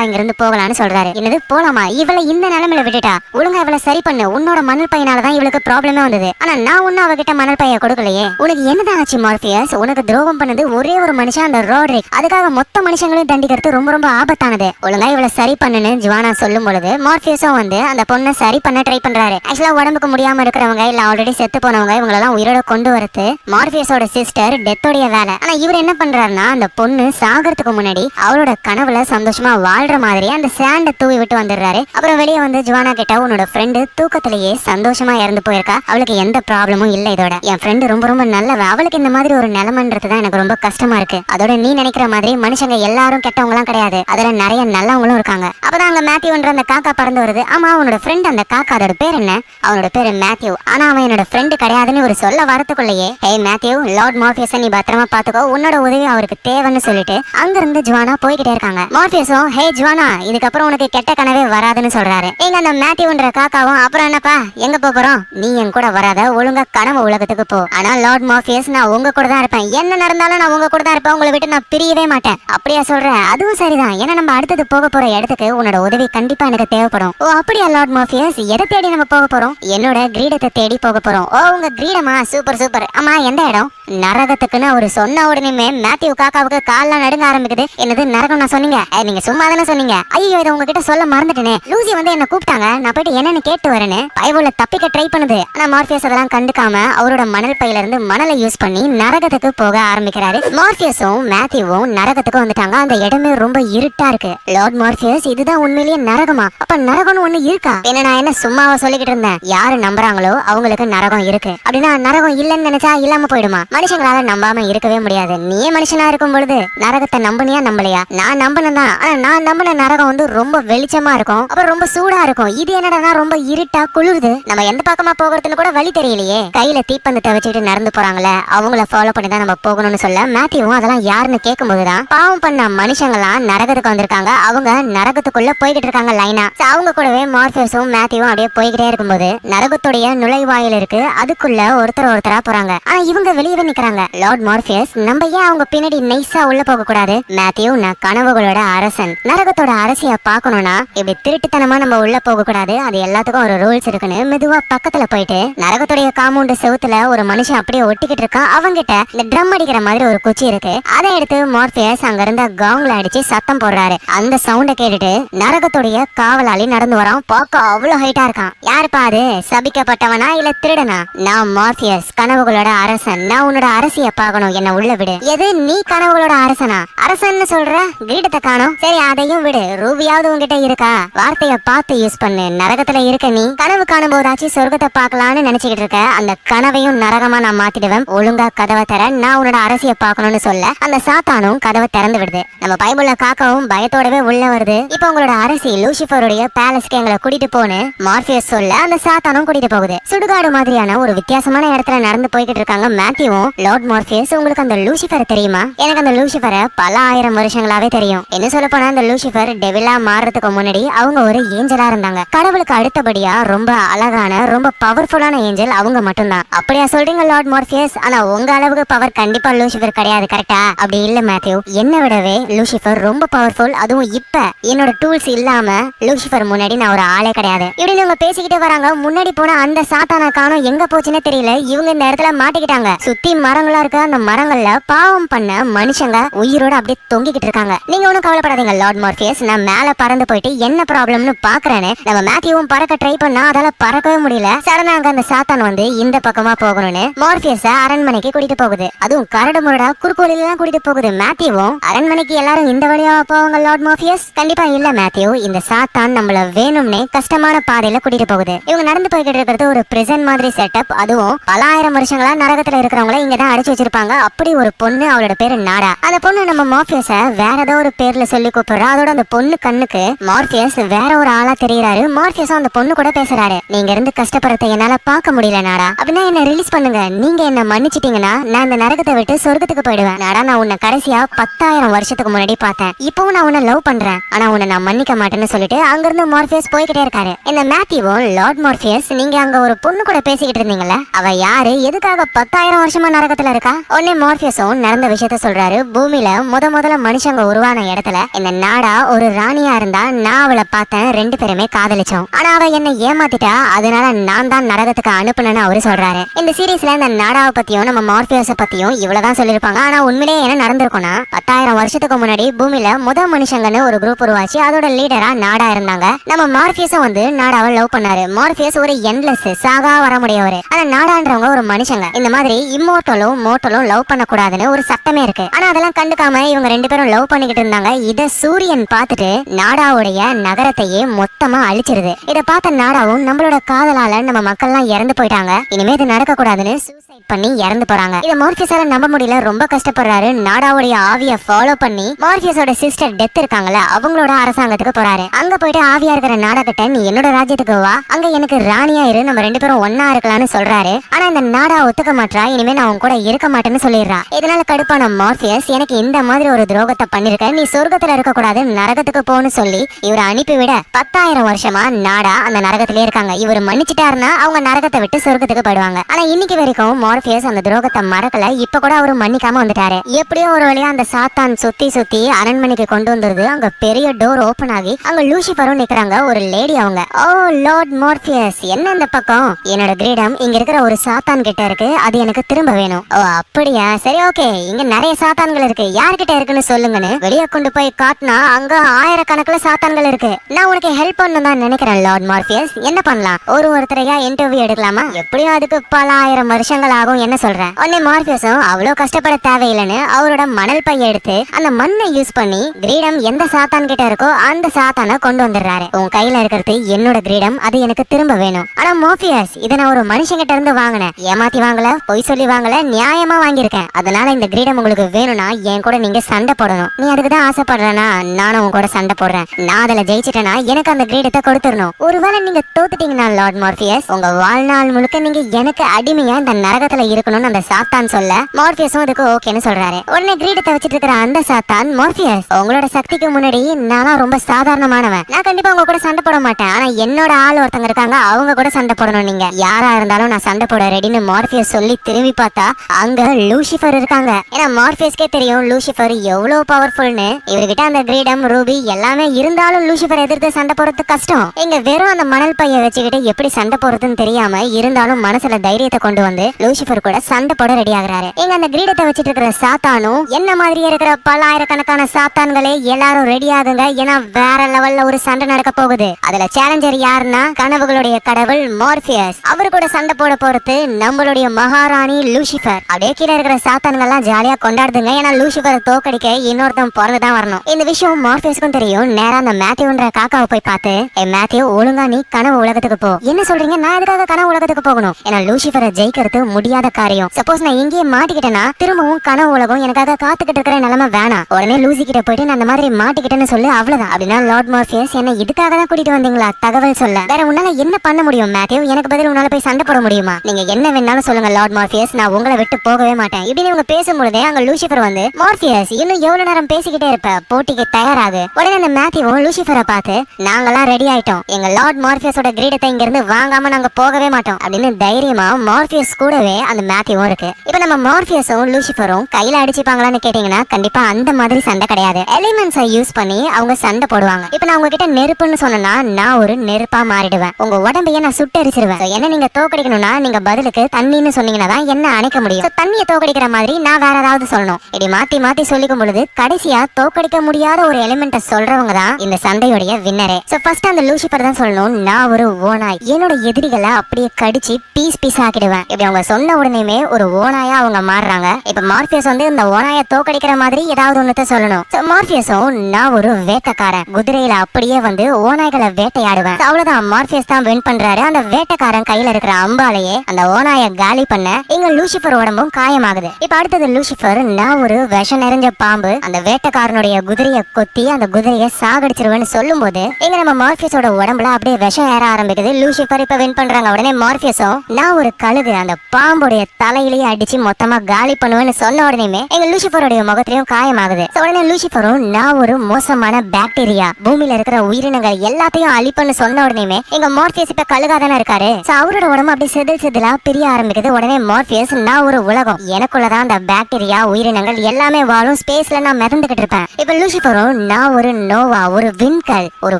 இங்கிருந்து போகலாம்னு சொல்றாரு. என்னது போலாமா? இவளை இந்த நிலைமையில விட்டுட்டா? ஒழுங்கா இவளை சரி பண்ணு. உன்னோட மணல் பையனாலதான் இவளுக்கு ப்ராப்ளமே வந்தது. ஆனா நான் ஒன்னும் அவகிட்ட மணல் பைய கொடுக்கலையே. உனக்கு என்னதான் ஆச்சு மார்பியஸ்? உனக்கு துரோகம் பண்ணது ஒரே ஒரு மனுஷன் அந்த ரோட்ரிக். அதுக்காக மொத்த மனுஷங்களையும் தண்டிக்கிறது ரொம்ப ரொம்ப ஆபத்தானது. ஒழுங்கா இவளை சரி பண்ணுன்னு ஜுவானா சொல்லும் பொழுது மார்பியஸும் வந்து அந்த பொண்ணை சரி பண்ண ட்ரை பண்றாரு. ஆக்சுவலா உடம்புக்கு முடியாம இருக்கிறவங்க இல்ல ஆல்ரெடி செத்து போனவங்க இவங்களெல்லாம் உயிரோட கொண்டு வரது மார்பியஸோட சிஸ்டர் டெத்தோடைய வேலை. ஆனா இவர் என்ன பண்றாருன்னா அந்த பொண்ணு சாகிறதுக்கு முன்னாடி அவளோட கனவுல சந்தோஷமா வாழ்ற மாதிரி அந்த சேண்டை தூவி விட்டு வந்துடுறாரு. அப்புறம் வெளியே வந்து ஜுவானா கிட்ட உன்னோட ஃப்ரெண்டு தூக்கத்திலேயே சந்தோஷமா இறந்து போயிருக்கா. அவளுக்கு எந்த ப்ராப்ளமும் இல்ல இதோட. என் ஃப்ரெண்டு ரொம்ப ரொம்ப நல்லவ. அவளுக்கு இந்த மாதிரி ஒரு நிலைமைன்றது தான் எனக்கு ரொம்ப கஷ்டமா இருக்கு. அதோட நீ நினைக்கிற மாதிரி மனுஷங்க எல்லாரும் கெட்டவங்களாம் கிடையாது. அதுல நிறைய நல்லவங்களும் இருக்காங்க. அப்பதான் அங்க மேத்யூன்ற அந்த காக்கா பறந்து வருது. ஆமா அவனோட ஃப்ரெண்ட் அந்த காக்கா அதோட பேர் என்ன? அவனோட பேரு மேத்யூ. ஆனா அவன் என்னோட ஃப்ரெண்டு கிடையாதுன்னு ஒரு சொல்ல வரத்துக்குள்ளேயே ஹே மேத்யூ லார்ட் மார்பியஸ நீ பத்திரமா பாத்துக்கோ. உன்னோட உதவி அவருக்கு தேவைன்னு சொல்லிட்டு அங்க இருந்து ஜுவானா போய்கிட்டே இருக்காங்க. மார்பியஸும் ஹே ஜுவானா இதுக்கப்புறம் உனக்கு கெட்ட கனவே வராதுன்னு சொல்றாரு. எங்க அந்த மேத்யூன்ற காக்காவும் அப்புறம் என்னப்பா எங்க போறோம்? நீ என் கூட வராத ஒழுங்கா கனவு உலகத்துக்கு போ. ஆனா லார்ட் மார்பியஸ் நான் உங்க கூட தான் இருப்பேன். என்ன நடந்தாலும் நான் உங்க கூட தான் இருப்பேன். உங்களை விட்டு நான் பிரியவே மாட்டேன். அப்படியா சொல்றேன் அதுவும் சரிதான். ஏன்னா நம்ம அடுத்தது போக போற இடத்துக்கு உன்னோட உதவி கண்டிப்பா எனக்கு தேவைப்படும். ஓ அப்படியா லார்ட் மார்பியஸ்? எதை தேடி நம்ம போக போறோம்? என்னோட கிரீடத்தை தேடி போக போறோம். ஓ உங்க கிரீடமா? Super super. ஆமா எந்த இடம்? நரகத்துக்குன்னு அவர் சொன்ன உடனே மேத்யூ காக்காவுக்கு கால்லாம் நடுங்க ஆரம்பிக்குது என்னது நரகம் நான் சொன்னீங்க நீங்க சும்மா தானே சொன்னீங்க? ஐயோ இதை உங்ககிட்ட சொல்ல மறந்துட்டேனே. லூசி வந்து என்ன கூப்பிட்டாங்க. நான் போயிட்டு என்னன்னு கேட்டு வரேன்னு. பயவுல தப்பிக்க ட்ரை பண்ணுது. ஆனா மார்பியஸ் அதெல்லாம் கண்டுக்காம அவரோட மணல் பையில இருந்து மணலை யூஸ் பண்ணி நரகத்துக்கு போக ஆரம்பிக்கிறாரு. மார்பியஸும் மேத்யூவும் நரகத்துக்கு வந்துட்டாங்க. அந்த இடமே ரொம்ப இருட்டா இருக்கு. லார்ட் மார்பியஸ் இதுதான் உண்மையிலேயே நரகமா? அப்ப நரகம்னு ஒண்ணு இருக்கா? என்ன நான் என்ன சும்மாவா சொல்லிக்கிட்டு இருந்தேன்? யாரு நம்புறாங்களோ அவங்களுக்கு நரகம் இருக்கு. அப்படின்னா நரகம் இல்லைன்னு நினைச்சா இல்லாம போயிடுமா? மனுஷங்களால நம்பாம இருக்கவே முடியாது. நீ மனுஷனா இருக்கும் பொழுது நரகத்தை நம்ப நம்பனியா நம்பலையா? நான் நம்பனதான் ஆனா நான் நம்பின நரகம் வந்து ரொம்ப வெளிச்சமா இருக்கும். அப்புறம் ரொம்ப சூடா இருக்கும். இது என்னடா ரொம்ப இருட்டா குளிருது. நம்ம எந்த பக்கமா போகிறதுன்னு கூட வழி தெரியலையே. கையில தீப்பந்தத்தை வச்சுட்டு நடந்து போறாங்களே அவங்கள ஃபாலோ பண்ணி தான் நம்ம போகணும்னு சொல்ல மேத்யூவும் அதெல்லாம் யாருன்னு கேட்கும்போதுதான் பாவம் பண்ண மனுஷங்களாம் நரகத்துக்கு வந்திருக்காங்க. அவங்க நரகத்துக்குள்ள போய்கிட்டு இருக்காங்க லைனா அவங்க கூடவே மார்பியஸும் மேத்யூவும் அப்படியே போய்கிட்டே இருக்கும்போது நரகத்துடைய நுழைவாயில் இருக்கு. அதுக்குள்ள ஒருத்தர் ஒருத்தரா போறாங்க. ஆனா இவங்க வெளியவே நிக்கிறாங்க. லார்ட் மார்பியஸ் நம்ம ஏன் அவங்க பின்னாடி நைஸா உள்ள போக கூடாது மேத்யூ நான் கனவுகளோட அரசன். நரகத்தோட அரசிய பாக்கணும்னா இப்படி திருட்டுத்தனமா நம்ம உள்ள போக கூடாது அது எல்லாத்துக்கும் ஒரு ரூல்ஸ் இருக்குன்னு மெதுவா பக்கத்துல போயிட்டு நரகத்துடைய காம்பவுண்ட் செவுத்துல ஒரு மனுஷன் அப்படியே ஒட்டிக்கிட்டு இருக்கான். அவங்கிட்ட இந்த ட்ரம் அடிக்கிற மாதிரி ஒரு குச்சி இருக்கு. அதை எடுத்து மார்பியஸ் அங்க இருந்த காங்ல அடிச்சு சத்தம் போடுறாரு. அந்த சவுண்ட கேட்டுட்டு நரகத்துடைய காவலாளி நடந்து வரான். பார்க்க அவ்வளவு ஹைட்டா இருக்கான். யாருப்பா அது? சபிக்கப்பட்டவனா இல்ல திருடனா? நான் மார்பியஸ் கனவுகளோட அரசன். நான் உன்னோட அரசிய பார்க்கணும். என்ன உள்ள விடு. எது? நீ கனவுகளோட அரசனா? அரசன்னு சொல்ற? கிரீடத்தை காணோம். சரி அதையும் விடு. ரூபியாவது உன்கிட்ட இருக்கா? வார்த்தைய பார்த்து யூஸ் பண்ணு. நரகத்துல இருக்க நீ கனவு காணும் போதாச்சும் சொர்க்கத்தை பார்க்கலாம்னு நினைச்சுக்கிட்டு இருக்க. அந்த கனவையும் நரகமா நான் மாத்திடுவேன். ஒழுங்கா கதவை தர நான் உன்னோட அரசிய பார்க்கணும்னு சொல்ல. அந்த சாத்தானும் கதவை திறந்து விடுது. நம்ம பைபிள்ல காக்காவும் பயத்தோடவே உள்ள வருது. இப்போ உங்களோட அரசி லூசிஃபருடைய பேலஸ்க்கு எங்களை கூட்டிட்டு போன்னு மார்பியஸ் சொல்ல அந்த சாத்தானும் கூட்டிட்டு போகுது. சுடுகாடு மாதிரியான ஒரு வித்தியாசமான இடத்துல நடந்து போய்கிட்டு இருக்காங்க மேத்யூவும் லார்ட் மார்பியஸ். உங்களுக்கு அந்த லூசிஃபர் தெரியுமா? எனக்கு அந்த லூசிஃபரை பல ஆயிரம் வருஷங்களாவே தெரியும். என்ன சொல்ல போனா அந்த லூசிபர் டெவிலா மாறுறதுக்கு முன்னாடி அவங்க ஒரு ஏஞ்சலா இருந்தாங்க. கடவுளுக்கு அடுத்தபடியா ரொம்ப அழகான ரொம்ப பவர்ஃபுல்லான ஏஞ்சல் அவங்க மட்டும்தான். அப்படியா சொல்றீங்க லார்ட் மோர்பியஸ் ஆனா உங்க அளவுக்கு பவர் கண்டிப்பா லூசிபர் கிடையாது கரெக்டா அப்படி இல்ல மேத்யூ என்ன விடவே லூசிபர் ரொம்ப பவர்ஃபுல் அதுவும் இப்ப என்னோட டூல்ஸ் இல்லாம லூசிபர் முன்னாடி நான் ஒரு ஆளே கிடையாது. இப்படி இவங்க பேசிக்கிட்டே வராங்க முன்னாடி போன அந்த சாத்தான காணோம் எங்க போச்சுன்னு தெரியல. இவங்க இந்த இடத்துல மாட்டிக்கிட்டாங்க. சுத்தி மரங்களா இருக்க அந்த மரங்கள்ல பாவம் பண்ண மனுஷங்க உயிரோட அப்படியே தொங்கிக்கிட்டு இருக்காங்க. நீங்க ஒண்ணும் கவலைப்படாதீங்க லார்ட் மார்பியஸ் நான் மேல பறந்து போயிட்டு என்ன ப்ராப்ளம்னு பாக்குறேன்னு நம்ம மேத்யூவும் பறக்க ட்ரை பண்ணா அதால பறக்கவே முடியல. சடனா அந்த சாத்தான் வந்து இந்த பக்கமா போகணும்னு மார்பியஸ அரண்மனைக்கு கூட்டிட்டு போகுது. அதுவும் கரடு முரடா குறுக்கோலில தான் கூட்டிட்டு போகுது மேத்யூவும் அரண்மனைக்கு எல்லாரும் இந்த வழியா போவாங்க லார்ட் மார்பியஸ் கண்டிப்பா இல்ல மேத்யூ இந்த சாத்தான் நம்மள வேணும்னே கஷ்டமான பாதையில கூட்டிட்டு போகுது. இவங்க நடந்து போய்கிட்டு இருக்கிறது ஒரு பிரசன் மாதிரி செட்டப் அதுவும் பல ஆயிரம் வருஷங்களா நரகத்துல இருக்கிறவங்கள இங்க தான் அடைச்சு வச்சிருப்பாங்க. அப்படி ஒரு பொண்ணு அவளோட பேரு நாடா. அந்த பொண்ணு நம்ம மார்பியஸ வேற ஏதோ ஒரு பேர்ல சொல்லி கூப்பிடுறா. அதோட அந்த பொண்ணு கண்ணுக்கு மார்பியஸ் வேற ஒரு ஆளா தெரியறாரு. மார்பியஸும் அந்த பொண்ணு கூட பேசுறாரு. நீங்க இருந்து கஷ்டப்படுறத என்னால பார்க்க முடியல நாடா அப்படின்னா என்ன ரிலீஸ் பண்ணுங்க. நீங்க என்ன மன்னிச்சிட்டீங்கன்னா நான் இந்த நரகத்தை விட்டு சொர்க்கத்துக்கு போயிடுவேன். நாடா நான் உன்னை கடைசியா பத்தாயிரம் வருஷத்துக்கு முன்னாடி பார்த்தேன். இப்பவும் நான் உன்னை லவ் பண்றேன். ஆனா உன்னை நான் மன்னிக்க மாட்டேன்னு சொல்லிட்டு அங்கிருந்து மார்பியஸ் போய்கிட்டே இருக்காரு. இந்த மேத்யூவும் லார்ட் மார்பியஸ் நீங்க அங்க ஒரு பொண்ணு கூட பேசிக்கிட்டு இருந்தீங்கல்ல? அவ யாரு? எதுக்காக பத்தாயிரம் வருஷமா நரகத்துல இருக்கா? உடனே மார்பியஸும் நடந்த விஷயத்த சொல்றாரு. பூமியில முத முதல்ல மனுஷங்க உருவான இடத்துல இந்த நாடா ஒரு ராணியா இருந்தா நான் அவளை பார்த்தேன் ரெண்டு பேருமே காதலிச்சோம். ஆனா அவ என்ன ஏமாத்திட்டா அதனால நான் தான் நரகத்துக்கு அனுப்பணும்னு அவரு சொல்றாரு. இந்த சீரீஸ்ல இந்த நாடாவை பத்தியும் நம்ம மார்பியஸ பத்தியும் இவ்வளவுதான் சொல்லியிருப்பாங்க. ஆனா உண்மையிலே என்ன நடந்திருக்கும்னா பத்தாயிரம் வருஷத்துக்கு முன்னாடி பூமியில முத மனுஷங்கன்னு ஒரு குரூப் உருவாச்சு. அதோட லீடரா நாடா இருந்தாங்க. நம்ம மார்பியஸ வந்து நாடாவை லவ் பண்ணாரு. மார்பியஸ் ஒரு எண்ட்லெஸ் சாகா வர முடியவர் ஆனா நாடான்றவங்க ஒரு மனுஷங்க. இந்த மாதிரி இம்மோட்டலும் மோட்டலும் லவ் பண்ணக்கூடாதுன்னு ஒரு சட்டமே இருக்கு. ஆனா அதெல்லாம் கண்டுக்காம இவங்க இவங்க ரெண்டு பேரும் லவ் பண்ணிக்கிட்டு இருந்தாங்க. இத சூரியன் பார்த்துட்டு நாடாவுடைய நகரத்தையே மொத்தமா அழிச்சிருது. இத பார்த்த நாடாவும் நம்மளோட காதலால நம்ம மக்கள்லாம் இறந்து போயிட்டாங்க. இனிமே இது நடக்க கூடாதுன்னு சூசைட் பண்ணி இறந்து போறாங்க. இத மார்பியஸால நம்ப முடியல. ரொம்ப கஷ்டப்படுறாரு. நாடாவுடைய ஆவிய ஃபாலோ பண்ணி மார்பியஸோட சிஸ்டர் டெத் இருக்காங்கல்ல அவங்களோட அரசாங்கத்துக்கு போறாரு. அங்க போயிட்டு ஆவியா இருக்கிற நாடகத்தை நீ என்னோட ராஜ்யத்துக்கு வா. அங்க எனக்கு ராணியா இரு. நம்ம ரெண்டு பேரும் ஒன்னா இருக்கலாம்னு சொல்றாரு. ஆனா இந்த நாடா ஒத்துக்க மாட்டா. இனிமே நான் உன் கூட இருக்க மாட்டேன்னு சொல்லிடுறா. இதனால கடுப்பான மார்பியஸ் எனக்கு இந்த மாதிரி ஒரு துரோகத்தை பண்ணிருக்க நீ சொர்க்கத்துல இருக்க கூடாது நரகத்துக்கு போன்னு சொல்லி இவரை அனுப்பிவிட பத்தாயிரம் வருஷமா நாடா அந்த நரகத்திலே இருக்காங்க. இவர் மன்னிச்சிட்டாருன்னா அவங்க நரகத்தை விட்டு சொர்க்கத்துக்கு போயிடுவாங்க. ஆனா இன்னைக்கு வரைக்கும் மார்பியஸ் அந்த துரோகத்தை மறக்கல. இப்ப கூட அவரு மன்னிக்காம வந்துட்டாரு. எப்படியோ ஒரு வழியா அந்த சாத்தான் சுத்தி சுத்தி அரண்மனைக்கு கொண்டு வந்துருது. அங்க பெரிய டோர் ஓபன் ஆகி அங்க லூசிபரும் நிக்கிறாங்க. ஒரு லேடி அவங்க. ஓ லார்ட் மார்பியஸ் என்ன இந்த பக்கம்? என்னோட கிரீடம் இங்க இருக்கிற ஒரு சாத்தான் கிட்ட இருக்கு. அது எனக்கு திரும்ப வேணும். ஓ அப்படியா? சரி ஓகே இங்க நிறைய சாத்தான்கள் இருக்கு. யார்கிட்ட இருக்குன்னு சொல்லுங்கன்னு வெளியே கொண்டு போய் காட்டினா அங்க ஆயிரக்கணக்கில் சாத்தான்கள் இருக்கு. நான் உனக்கு ஹெல்ப் பண்ண தான் நினைக்கிறேன் லார்ட் மார்பியஸ் என்ன பண்ணலாம்? ஒரு ஒருத்தரையா இன்டர்வியூ எடுக்கலாமா? எப்படியும் அதுக்கு பல ஆயிரம் வருஷங்கள் ஆகும் என்ன சொல்றேன் உடனே மார்பியஸும் அவ்வளவு கஷ்டப்பட தேவையில்லைன்னு அவரோட மணல் பைய எடுத்து அந்த மண்ணை யூஸ் பண்ணி கிரீடம் எந்த சாத்தான் கிட்ட இருக்கோ அந்த சாத்தானை கொண்டு வந்துடுறாரு. உன் கையில இருக்கிறது என்னோட கிரீடம் அது எனக்கு திரும்ப வேணும். ஆனா மோபியஸ் இதை நான் ஒரு மனுஷன் கிட்ட இருந்து வாங்கினேன். ஏமாத்தி வாங்கல பொய் சொல்லி வாங்கல நியாயமா வாங்கியிருக்கேன். அதனால இந்த கிரீடம் உங்களுக்கு வேணும்னா என் கூட நீங்க சண்டை போடணும். நீ அதுக்கு தான் ஆசைப்படுறேன்னா நானும் உன் கூட சண்டை போடுறேன். நான் அதுல ஜெயிச்சிட்டேன்னா எனக்கு அந்த கிரீடத்தை கொடுத்துடணும். ஒருவேளை நீங்க தோத்துட்டீங்கன்னா லார்ட் மார்பியஸ் உங்க வாழ்நாள் முழுக்க நீங்க எனக்கு அடிமையா இந்த நரகத்துல இருக்கணும்னு அந்த சாத்தான் சொல்ல மார்பியஸும் அதுக்கு ஓகேன்னு சொல்றாரு. உடனே கிரீடத்தை வச்சிட்டு இருக்கிற அந்த சாத்தான் மார்பியஸ் உங்களோட சக்திக்கு முன்னாடி நானா ரொம்ப சாதாரணமானவன். நான் கண்டிப்பா உங்க கூட சண்டை போட மாட்டேன். ஆனா என்னோட ஆள் ஒருத்தங்க இருக்காங்க அவங்க கூட சண்டை போடணும் நீங்க. யாரா இருந்தாலும் நான் சண்டை போட ரெடின்னு மார்பியஸ் சொல்லி திரும்பி பார்த்தா அங்க லூசிஃபர் இருக்காங்க. ஏன்னா மார்பியஸ்க்கே தெரியும் லூசிஃபர் எவ்வளவு பவர்ஃபுல்னு இவர்கிட்ட அந்த கிரீடம் ரூபி எல்லாமே இருந்தாலும் லூசிபர் எதிர்த்து சண்டை போடுறது கஷ்டம். இங்க வெறும் அந்த மணல் பைய வச்சுக்கிட்டு எப்படி சண்டை போடுறதுன்னு தெரியாம இருந்தாலும் மனசுல தைரியத்தை கொண்டு வந்து லூசிஃபர் கூட சண்டை போட ரெடி ஆகுறாரு. இங்க அந்த கிரீடத்தை வச்சிட்டு இருக்கிற சாத்தானும் என்ன மாதிரியே இருக்கிற பல ஆயிரக்கணக்கான சாத்தான்களே எல்லாரும் ரெடி ஆகுங்க. ஏன்னா வேற லெவல்ல ஒரு சண்டை நடக்க போகுது. அதுல சேலஞ்சர் யாருன்னா கனவுகளுடைய கடவுள் மார்பியஸ். அவரு கூட சண்டை போட போறது நம்மளுடைய மகாராணி லூசிபர் அப்படியே கீழே இருக்கிற சாத்தான்கள் எல்லாம் ஜாலியா கொண்டாடுதுங்க. ஏன்னா லூசிஃபரை தோக்கடிக்க இன்னொருத்தன் பிறந்துதான் வரணும். இந்த விஷயம் மார்பியஸ்க்கும் தெரியும். நேரா அந்த மேத்யூன்ற காக்காவை போய் பார்த்து ஏ மேத்யூ ஒழுங்கா நீ கனவு உலகத்துக்கு போ. என்ன சொல்றீங்க? நான் எதுக்காக கனவு உலகத்துக்கு போகணும்? ஏன்னா லூசிபரை ஜெயிக்கிறது முடியாத காரியம். சப்போஸ் நான் இங்கேயே மாட்டிக்கிட்டேன்னா திரும்பவும் கனவு உலகம் எனக்காக காத்துக்கிட்டு இருக்கிற நிலைமை வேணாம். உடனே லூசி கிட்ட போயிட்டு நான் அந்த மாதிரி மாட்டிக்கிட்டேன்னு சொல்லு அவ்வளவுதான். அப்படின்னா லார்ட் மார்பியஸ் என்ன இதுக்காக தான் கூட்டிட்டு வந்தீங்களா? தகவல் சொல்ல. வேற உன்னால என்ன பண்ண முடியும் மேத்யூ? எனக்கு பதில் உன்னால போய் சண்டை போட முடியுமா? நீங்க என்ன வேணாலும் சொல்லுங்க லார்ட் மார்பியஸ் நான் உங்களை விட்டு போகவே மாட்டேன். இப்படின்னு இவங்க பேசும்பொழுதே அங்க லூசிபர் வந்து மார்பியஸ் இன்னும் எவ்வளவு நேரம் பேசிக்கிட்டே இருப்ப? போட்டிக்கு தயாராகு. உடனே அந்த மேத்யூவும் லூசிஃபரை பார்த்து நாங்கெல்லாம் ரெடி ஆயிட்டோம். எங்க லார்ட் மார்பியஸோட கிரீடத்தை இங்க இருந்து வாங்காம நாங்க போகவே மாட்டோம். அப்படின்னு தைரியமா மார்பியஸ் கூடவே அந்த மேத்யூவும் இருக்கு. இப்ப நம்ம மார்பியஸும் லூசிஃபரும் கையில அடிச்சுப்பாங்களான்னு கேட்டீங்கன்னா கண்டிப்பா அந்த மாதிரி சண்டை கிடையாது. எலிமெண்ட்ஸை யூஸ் பண்ணி அவங்க சண்டை போடுவாங்க. இப்ப நான் உங்ககிட்ட நெருப்புன்னு சொன்னா நான் ஒரு நெருப்பா மாறிடுவேன். உங்க உடம்பையே நான் சுட்டரிச்சிருவேன். என்ன நீங்க தோக்கடிக்கணும்னா நீங்க பதிலுக்கு தண்ணின்னு சொன்னீங்கன்னா தான் என்ன அணைக்க முடியும். தண்ணியை தோக்கடிக்கிற மாதிரி நான் வேற ஏதாவது சொல்லணும். இப்படி மாத்தி மாத்தி சொல்லி சொல்லிக்கும் பொழுது கடைசியா தோக்கடிக்க முடியாத ஒரு எலிமெண்ட்டை சொல்றவங்க தான் இந்த சண்டையுடைய வின்னரே சோ ஃபர்ஸ்ட் அந்த லூசிபர் தான் சொல்லணும். நான் ஒரு ஓனாய் என்னோட எதிரிகளை அப்படியே கடிச்சு பீஸ் பீஸ் ஆக்கிடுவேன். இப்படி அவங்க சொன்ன உடனேமே ஒரு ஓனாயா அவங்க மாறுறாங்க. இப்ப மார்பியஸ் வந்து இந்த ஓனாய தோக்கடிக்கிற மாதிரி ஏதாவது ஒன்னத்தை சொல்லணும். சோ மார்பியஸும் நான் ஒரு வேட்டைக்காரன். குதிரையில அப்படியே வந்து ஓனாய்களை வேட்டையாடுவேன். அவ்வளவுதான். மார்பியஸ் தான் வின் பண்றாரு. அந்த வேட்டைக்காரன் கையில இருக்கிற அம்பாலேயே அந்த ஓனாய காலி பண்ண இங்க லூசிபர் உடம்பும் காயமாகுது. இப்ப அடுத்தது லூசிபர் நான் ஒரு விஷம் நிறைஞ்ச பாம்பு அந்த வேட்டைக்காரனுடைய குதிரைய கொத்தி அந்த குதிரைய சாகடிச்சிருவேன்னு சொல்லும் போது இங்க நம்ம மார்பியஸோட உடம்புல அப்படியே விஷம் ஏற ஆரம்பிக்குது. லூசிபர் இப்ப வின் பண்றாங்க. உடனே மார்பியஸும் நான் ஒரு கழுகு அந்த பாம்புடைய தலையிலேயே அடிச்சு மொத்தமா காலி பண்ணுவேன்னு சொன்ன உடனேமே எங்க லூசிபருடைய முகத்திலையும் காயமாகுது. உடனே லூசிபரும் நான் ஒரு மோசமான பாக்டீரியா பூமியில இருக்கிற உயிரினங்கள் எல்லாத்தையும் அழிப்பன்னு சொன்ன உடனேமே எங்க மார்பியஸ் இப்ப கழுகா தானே இருக்காரு அவரோட உடம்பு அப்படியே செதில் செதிலா பிரிய ஆரம்பிக்குது. உடனே மார்பியஸ் நான் ஒரு உலகம். எனக்குள்ளதான் அந்த பாக்டீரியா உயிரினங்கள் எல்லாமே வாழும். ஸ்பேஸ்ல நான் மிதந்துகிட்டு இருப்பேன். இப்ப லூசிபரோ நான் ஒரு நோவா ஒரு விண்கல் ஒரு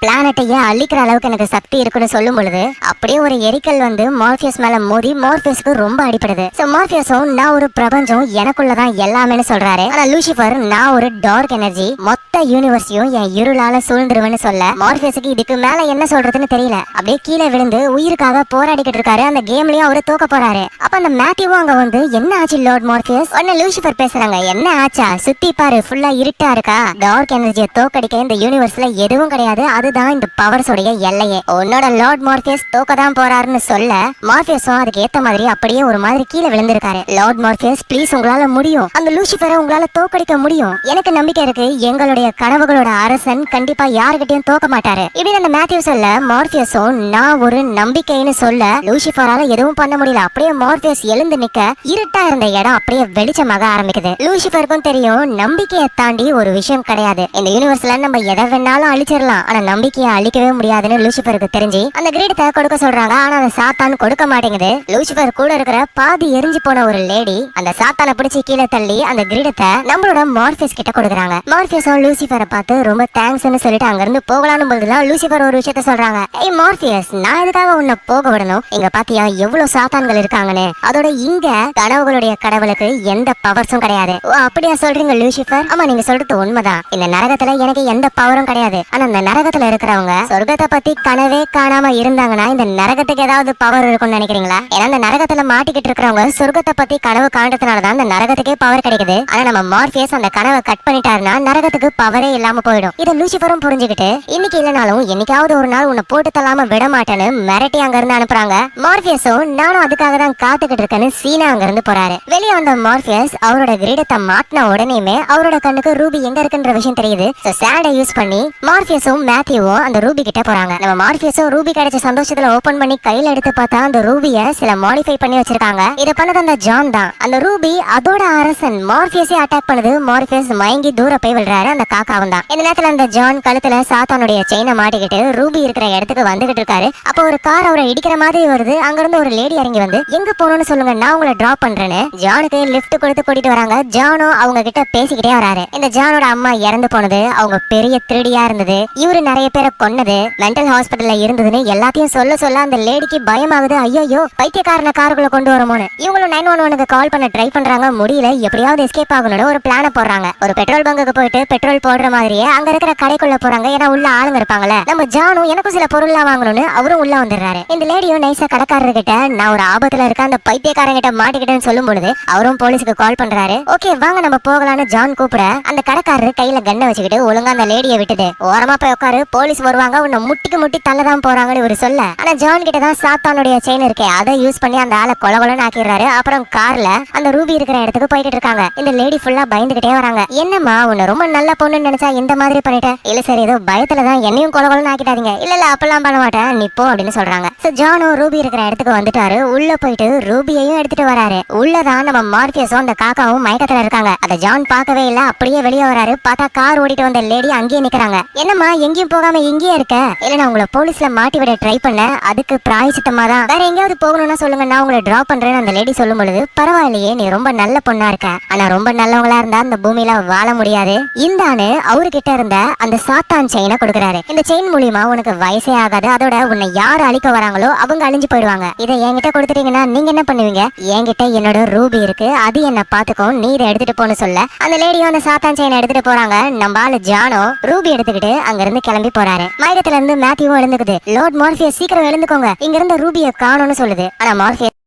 பிளானட்டையே அழிக்கிற அளவுக்கு எனக்கு சக்தி இருக்குன்னு சொல்லும் பொழுது அப்படியே ஒரு எரிக்கல் வந்து மார்பியஸ் மேல மோதி மார்பியஸ்க்கு ரொம்ப அடிப்படுது சோ மார்பியஸும் நான் ஒரு பிரபஞ்சம் எனக்குள்ளதான் எல்லாமேனு சொல்றாரு. ஆனா லூசிபர் நான் ஒரு டார்க் எனர்ஜி மொத்த யூனிவர்ஸையும் என் இருளால சூழ்ந்துருவேன்னு சொல்ல மார்பியஸுக்கு இதுக்கு மேல என்ன சொல்றதுன்னு தெரியல. அப்படியே கீழே விழுந்து உயிருக்காக போராடிக்கிட்டு இருக்காரு. அந்த கேம்லயும் அவரு தோக்க போறாரு. அப்ப அந்த மேத்யூவும் அங்க வந்து என்ன ஆச்சு லார்ட் மார்பியஸ் உடனே லூசிபர் பேசுறாங்க என்ன ஆச்சா? சுத்தி பாரு ஃபுல்லா இருட்டா இருக்கா? டார்க் எனர்ஜியை தோக்கடிக்க இந்த யூனிவர்ஸ்ல எதுவும் கிடையாது. அதுதான் இந்த பவர்ஸ் உடைய எல்லையே. உன்னோட லார்ட் மார்பியஸ் தோக்க தான் போறாருன்னு சொல்ல மார்பியஸும் அதுக்கு ஏத்த மாதிரி அப்படியே ஒரு மாதிரி கீழே விழுந்திருக்காரு. லார்ட் மார்பியஸ் ப்ளீஸ் உங்களால முடியும். அந்த லூசிபரை உங்களால தோக்கடிக்க முடியும். எனக்கு நம்பிக்கை இருக்கு எங்களுடைய கனவுகளோட அரசன் கண்டிப்பா யாருகிட்டயும் தோக்க மாட்டாரு. இப்படி அந்த மேத்யூ சொல்ல மார்பியஸும் நான் ஒரு நம்பிக்கைன்னு சொல்ல லூசிபரால எதுவும் பண்ண முடியல. அப்படியே மார்பியஸ் எழுந்து நிக்க இருட்டா இருந்த இடம் அப்படியே வெளிச்சமாக ஆரம்பிக்குது. லூசிபருக்கும் தெரியும் நம்பிக்கையை தாண்டி ஒரு விஷயம் கிடையாது. இந்த யூனிவர்ஸ்ல நம்ம எதை வேணாலும் அழிச்சிடலாம். ஆனா நம்பிக்கையை அழிக்கவே முடியாதுன்னு லூசிபருக்கு தெரிஞ்சு அந்த கிரீடத்தை கொடுக்க சொல்றாங்க. ஆனா அந்த சாத்தான் கொடுக்க மாட்டேங்குது. லூசிபர் கூட இருக்கிற பாதி எரிஞ்சு போன ஒரு லேடி அந்த சாத்தானை பிடிச்சி கீழே தள்ளி அந்த கிரீடத்தை நம்மளோட மார்பியஸ் கிட்ட கொடுக்குறாங்க. மார்பியஸும் லூசிபரை பார்த்து ரொம்ப தேங்க்ஸ்னு சொல்லிட்டு அங்க இருந்து போகலான்னு போதுதான் லூசிபர் ஒரு விஷயத்த சொல்றாங்க. ஏய் மார்பியஸ் நான் எதுக்காக உன்னை போக விடணும்? இங்க பாத்தியா எவ்வளவு சாத்தான்கள் இருக்காங்கன்னு. அதோட இங்க கனவுகளுடைய கடவுளுக்கு எந்த பவர்ஸும் கிடையாது. ஓ அப்படியா சொல்றீங்க லூசிஃபர் ஆமா நீங்க சொல்றது உண்மைதான். இந்த நரகத்துல எனக்கு எந்த பவரும் கிடையாது. ஆனா இந்த நரகத்துல இருக்கிறவங்க சொர்க்கத்தை பத்தி கனவே காணாம இருந்தாங்கன்னா இந்த நரகத்துக்கு ஏதாவது பவர் இருக்கும்னு நினைக்கிறீங்களா? ஏன்னா இந்த நரகத்துல மாட்டிக்கிட்டு இருக்கிறவங்க சொர்க்கத்தை பத்தி கனவு காண்றதுனாலதான் இந்த நரகத்துக்கே பவர் கிடைக்குது. ஆனா நம்ம மார்பியஸ் அந்த கனவை கட் பண்ணிட்டாருன்னா நரகத்துக்கு பவரே இல்லாம போயிடும். இதை லூசிஃபரும் புரிஞ்சுக்கிட்டு இன்னைக்கு இல்லைனாலும் என்னைக்காவது ஒரு நாள் உன்னை போட்டு தள்ளாம விட மாட்டேன்னு மிரட்டி அங்க இருந்து அனுப்புறாங்க. மார்பியஸும் நானும் அதுக்காக தான் காத்துக்கிட்டு இருக்கேன்னு சீனா அங்க இருந்து போறாரு. வெளியே வந்த மார்பியஸ் அவரோட கிரீடத்தை மாட்டின உடனேயுமே அவரோட கண்ணுக்கு ரூபி எங்க இருக்குன்ற விஷயம் தெரியுது. சேடை யூஸ் பண்ணி மார்பியஸும் மேத்யூவும் அந்த ரூபி கிட்ட போறாங்க. நம்ம மார்பியஸும் ரூபி கிடைச்ச சந்தோஷத்துல ஓபன் பண்ணி கையில எடுத்து பார்த்தா அந்த ரூபிய சில மாடிஃபை பண்ணி வச்சிருக்காங்க. இத பண்ணது அந்த ஜான் தான். அந்த ரூபி அதோட அரசன் மார்பியஸே அட்டாக் பண்ணுது மார்பியஸ் மயங்கி தூர போய் விழுறாரு. அந்த காக்காவும் தான். இந்த நேரத்துல அந்த ஜான் கழுத்துல சாத்தானுடைய செயினை மாட்டிக்கிட்டு ரூபி இருக்கிற இடத்துக்கு வந்துகிட்டு இருக்காரு. அப்போ ஒரு கார் அவரை இடிக்கிற மாதிரி வருது. அங்க இருந்து ஒரு லேடி இறங்கி வந்து எங்க போகணும்னு சொல்லுங்க நான் உங்களை டிராப் பண்றேன்னு. ஜானுக்கு லிஃப்ட் கொடுத்து கூட்டிட்டு வராங்க. ஜானும் அவங்க கிட்ட பேசிக்கிட்டே வராரு. இந்த ஜானோட அம்மா இறந்து போனது அவங்க பெரிய திருடியா இருந்தது இவரு நிறைய பேரை கொன்னது மென்டல் ஹாஸ்பிட்டல்ல இருந்ததுன்னு எல்லாத்தையும் சொல்ல சொல்ல அந்த லேடிக்கு பயமாகுது. ஐயோ பைத்தியக்காரன காருக்குள்ள கொண்டு வரமோன்னு. இவங்களும் நைன் ஒன் ஒனுக்கு கால் பண்ண ட்ரை பண்றாங்க. முடியல எப்படியாவது எஸ்கேப் ஆகணும்னு ஒரு பிளான போடுறாங்க. ஒரு பெட்ரோல் பங்குக்கு போயிட்டு பெட்ரோல் போடுற மாதிரியே அங்க இருக்கிற கடைக்குள்ள போறாங்க. ஏன்னா உள்ள ஆளுங்க இருப்பாங்கல்ல. நம்ம ஜானும் எனக்கும் சில பொருள்லாம் வாங்கணும்னு அவரும் உள்ள வந்துடுறாரு. இந்த லேடியும் நைஸா கடைக்காரர் கிட்ட நான் ஒரு ஆபத்துல இருக்க அந்த பைத்தியக்காரங்க கிட்ட மாட்டிக்கிட்டேன்னு சொல்லும் பொழுது அவரும் போலீஸுக்கு கால் பண்றாரு. ஓகே வாங்க நம்ம போகலாம்னு ஜான் கூப்பிட அந்த கடைக்காரரு கையில கண்ணை வச்சுக்கிட்டு ஒழுங்கா அந்த லேடியை விட்டுது ஓரமா போய் உட்காரு போலீஸ் வருவாங்க உன்னை முட்டிக்கு முட்டி தள்ளதான் போறாங்கன்னு இவர் சொல்ல. ஆனா ஜான் கிட்ட தான் சாத்தானுடைய செயின் இருக்கே அதை யூஸ் பண்ணி அந்த ஆளை கொல கொலன்னு ஆக்கிடுறாரு. அப்புறம் கார்ல அந்த ரூபி இருக்கிற இடத்துக்கு போயிட்டு இருக்காங்க. இந்த லேடி ஃபுல்லா பயந்துகிட்டே வராங்க. என்னம்மா உன்னை ரொம்ப நல்ல பொண்ணுன்னு நினைச்சா இந்த மாதிரி பண்ணிட்டேன் இல்ல சரி ஏதோ பயத்துல தான் என்னையும் கொல கொலன்னு ஆக்கிட்டாதீங்க இல்ல இல்ல அப்பெல்லாம் பண்ண மாட்டேன். நீ போ அப்படின்னு சொல்றாங்க. சோ ஜானும் ரூபி இருக்கிற இடத்துக்கு வந்துட்டாரு. உள்ள போயிட்டு ரூபியையும் எடுத்துட்டு வராரு. உள்ளதான் நம்ம மார்க்கியஸும் அந்த காக்காவும் மயக்கத்துல இருக்காங்க. அதை ஜான் பார்க்கவே இல்ல. அப்படியே வெளியே வராரு. பார்த்தா கார் ஓடிட்டு வந்த லேடி அங்கேயே நிக்கிறாங்க. என்னம்மா எங்கேயும் போகாம இங்கேயே இருக்க? இல்ல நான் உங்களை போலீஸ்ல மாட்டி விட ட்ரை பண்ண அதுக்கு பிராயசித்தமா தான். வேற எங்கேயாவது போகணும்னா சொல்லுங்க. நான் உங்களை டிராப் பண்றேன்னு அந்த லேடி சொல்லும் பொழுது பரவாயில்லையே நீ ரொம்ப நல்ல பொண்ணா இருக்க. ஆனா ரொம்ப நல்லவங்களா இருந்தா அந்த பூமியில வாழ முடியாது. இந்தானு அவர்கிட்ட இருந்த அந்த சாத்தான் செயினை கொடுக்குறாரு. இந்த செயின் மூலியமா உனக்கு வயசே ஆகாது. அதோட உன்னை யார் அழிக்க வராங்களோ அவங்க அழிஞ்சு போயிடுவாங்க. இதை என்கிட்ட கொடுத்துட்டீங்கன்னா நீங்க என்ன பண்ணுவீங்க? என்கிட்ட என்னோட ரூபி இருக்கு. அது என்ன பாத்துக்கும் நீ இதை எடுத்துட்டு போன சொல்ல. அந்த லேடியும் அந்த சாத்தான் செயின் எடுத்துட்டு போறாங்க. நம்ம ஆளு ஜானோ ரூபி எடுத்துக்கிட்டு அங்க இருந்து கிளம்பி போறாரு. மயக்கத்துல இருந்து மேத்யூவும் எழுந்துக்குது. லார்ட் மார்பியஸ் சீக்கிரம் எழுந்துக்கோங்க. இங்க இருந்த ரூபியை காணும்னு சொல்லுது. ஆனா மார்பியஸ்